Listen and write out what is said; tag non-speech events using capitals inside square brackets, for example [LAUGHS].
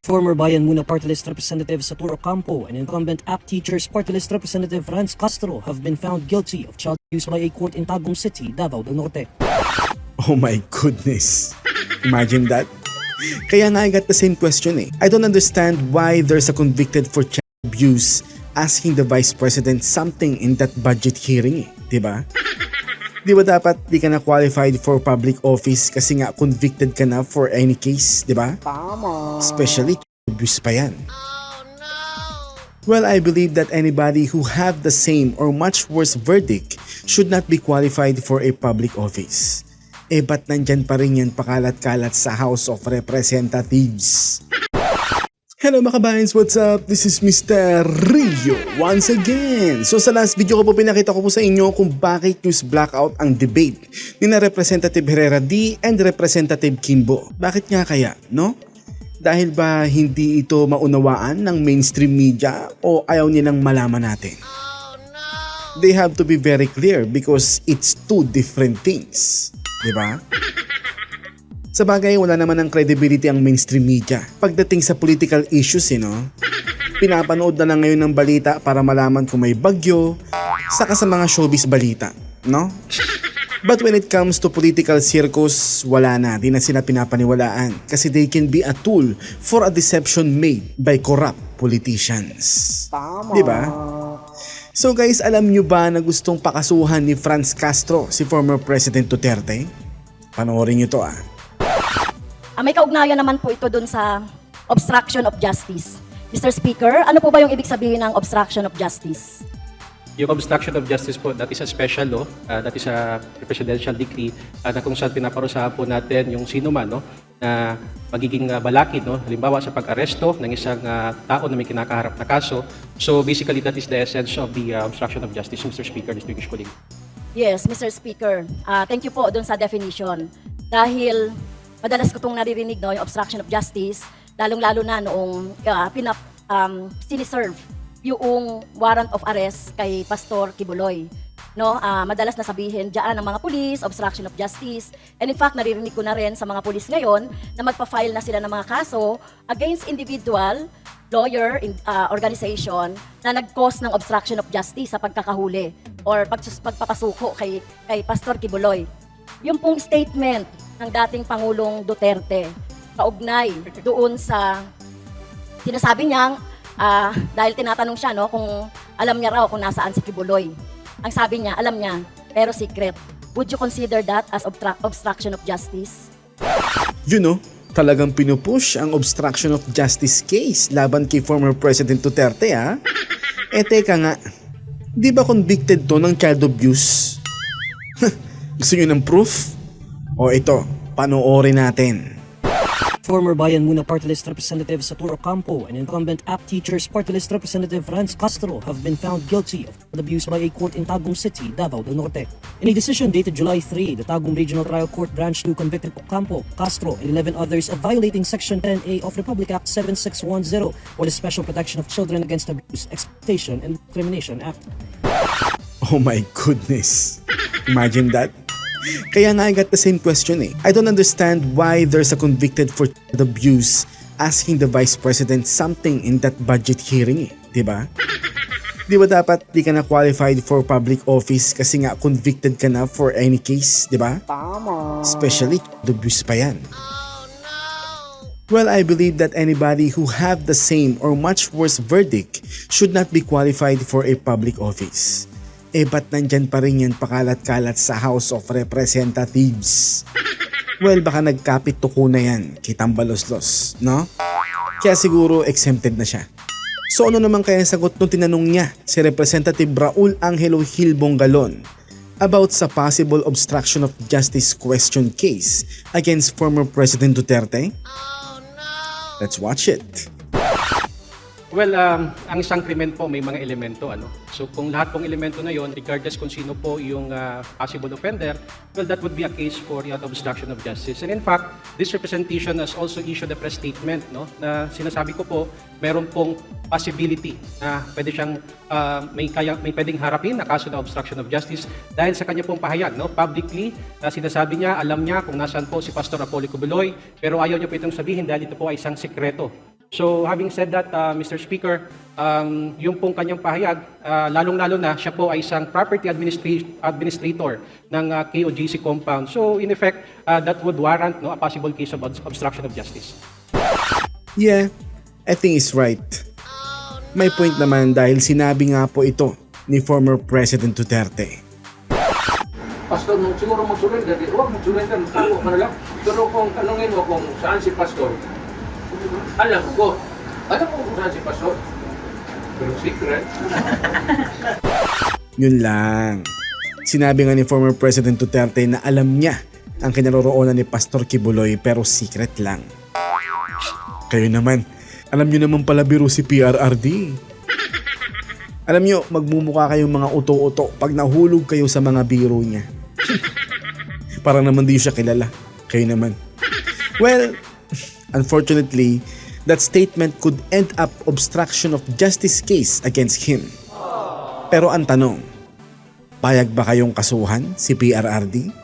Former Bayan Muna Party List Representative Saturo Campo and incumbent APT Teachers Party List Representative Franz Castro have been found guilty of child abuse by a court in Tagum City, Davao del Norte. Oh my goodness. Imagine that. Kaya nga I got the same question eh. I don't understand why there's a convicted for child abuse asking the vice president something in that budget hearing eh. 'Di ba? Di ba dapat di ka na qualified for public office kasi nga convicted ka na for any case, di ba? Tama. Especially abuse pa yan. Well, I believe that anybody who have the same or much worse verdict should not be qualified for a public office. Eh ba't nandyan pa rin yan pakalat-kalat sa House of Representatives? Hello mga kabayans, what's up? This is Mr. Rio once again. So sa last video ko po pinakita ko po sa inyo kung bakit news blackout ang debate ni na Representative Herrera D and Representative Kimbo. Bakit nga kaya, no? Dahil ba hindi ito maunawaan ng mainstream media o ayaw nilang malaman natin? They have to be very clear because it's two different things. Di ba? Sa bagay, wala naman ng credibility ang mainstream media. Pagdating sa political issues, eh, no? Pinapanood na lang ngayon ng balita para malaman kung may bagyo, saka sa mga showbiz balita, no? But when it comes to political circus, wala na, di na sila pinapaniwalaan kasi they can be a tool for a deception made by corrupt politicians. Tama. Di ba? So guys, alam nyo ba na gustong pakasuhan ni Franz Castro, si former President Duterte? Panoorin nyo to ah. Ah, may kaugnayan naman po ito dun sa obstruction of justice. Mr. Speaker, ano po ba yung ibig sabihin ng obstruction of justice? Yung obstruction of justice po, that is a special law, uh, that is a presidential decree uh, na kung saan pinaparusahan po natin yung sino man no, na magiging uh, balakid, no, halimbawa sa pag-aresto ng isang uh, tao na may kinakaharap na kaso. So basically, that is the essence of the uh, obstruction of justice, Mr. Speaker, distinguished colleague. Yes, Mr. Speaker. Ah, thank you po dun sa definition. Dahil madalas ko itong naririnig, no, yung obstruction of justice, lalong-lalo na noong uh, pinap, um, siniserve yung warrant of arrest kay Pastor Kibuloy. No, ah, madalas na sabihin diyan ng mga pulis, obstruction of justice. And in fact, naririnig ko na rin sa mga pulis ngayon na magpa-file na sila ng mga kaso against individual, lawyer, in, ah, organization na nag-cause ng obstruction of justice sa pagkakahuli or pagsus- pagpapasuko kay, kay Pastor Kibuloy. Yung pong statement ng dating Pangulong Duterte kaugnay doon sa sinasabi niyang ah, dahil tinatanong siya no kung alam niya raw kung nasaan si Kibuloy. Ang sabi niya, alam niya, pero secret. Would you consider that as obstruction of justice? You know, talagang pinupush ang obstruction of justice case laban kay former President Duterte ha? Eh teka nga, di ba convicted to ng child abuse? [LAUGHS] Gusto nyo ng proof? O ito, panoorin natin. Former Bayan Muna Party List Representative Saturo Campo and incumbent APT Teachers Party List Representative Franz Castro have been found guilty of abuse by a court in Tagum City, Davao del Norte. In a decision dated July 3, the Tagum Regional Trial Court Branch 2 convicted Campo, Castro, and 11 others of violating Section 10A of Republic Act 7610 or the Special Protection of Children Against Abuse, Exploitation, and Discrimination Act. Oh my goodness. Imagine that. Kaya nga I got the same question eh. I don't understand why there's a convicted for child abuse asking the vice president something in that budget hearing eh. 'Di ba? [LAUGHS] Di ba dapat di ka na qualified for public office kasi nga convicted ka na for any case, di ba? Tama. Especially child abuse pa yan. Well, I believe that anybody who have the same or much worse verdict should not be qualified for a public office. Eh ba't nandyan pa rin yan pakalat-kalat sa House of Representatives? Well, baka nagkapit tuko na yan, kitang baloslos, no? Kaya siguro exempted na siya. So ano naman kaya sagot nung tinanong niya si Representative Raul Angelo Gil Bongalon about sa possible obstruction of justice question case against former President Duterte? Let's watch it. Well, um, ang isang krimen po may mga elemento. Ano? So kung lahat pong elemento na yon, regardless kung sino po yung uh, possible offender, well, that would be a case for the obstruction of justice. And in fact, this representation has also issued a press statement no, na sinasabi ko po, meron pong possibility na pwede siyang uh, may, kaya, may pwedeng harapin na kaso na obstruction of justice dahil sa kanya pong pahayag. No? Publicly, uh, sinasabi niya, alam niya kung nasaan po si Pastor Apollo Cubuloy, pero ayaw niya po itong sabihin dahil ito po ay isang sekreto So having said that, uh, Mr. Speaker, um, yung pong kanyang pahayag, uh, lalong-lalo na siya po ay isang property administra- administrator ng uh, KOGC compound. So in effect, uh, that would warrant no, a possible case of obst- obstruction of justice. Yeah, I think he's right. May point naman dahil sinabi nga po ito ni former President Duterte. Pastor, siguro mag-surrender. Huwag mag-surrender, magtago ka na lang. Pero kung tanungin mo kung saan si Pastor, alam ko. Alam ko kung saan si Pastor. Pero secret. [LAUGHS] Yun lang. Sinabi nga ni former President Duterte na alam niya ang kinaroroonan ni Pastor Kibuloy pero secret lang. Kayo naman, alam niyo naman pala biro si PRRD. Alam niyo, magmumukha kayong mga uto-uto pag nahulog kayo sa mga biro niya. [LAUGHS] Para naman di siya kilala. Kayo naman. Well, unfortunately, that statement could end up obstruction of justice case against him. Pero ang tanong, payag ba kayong kasuhan si PRRD?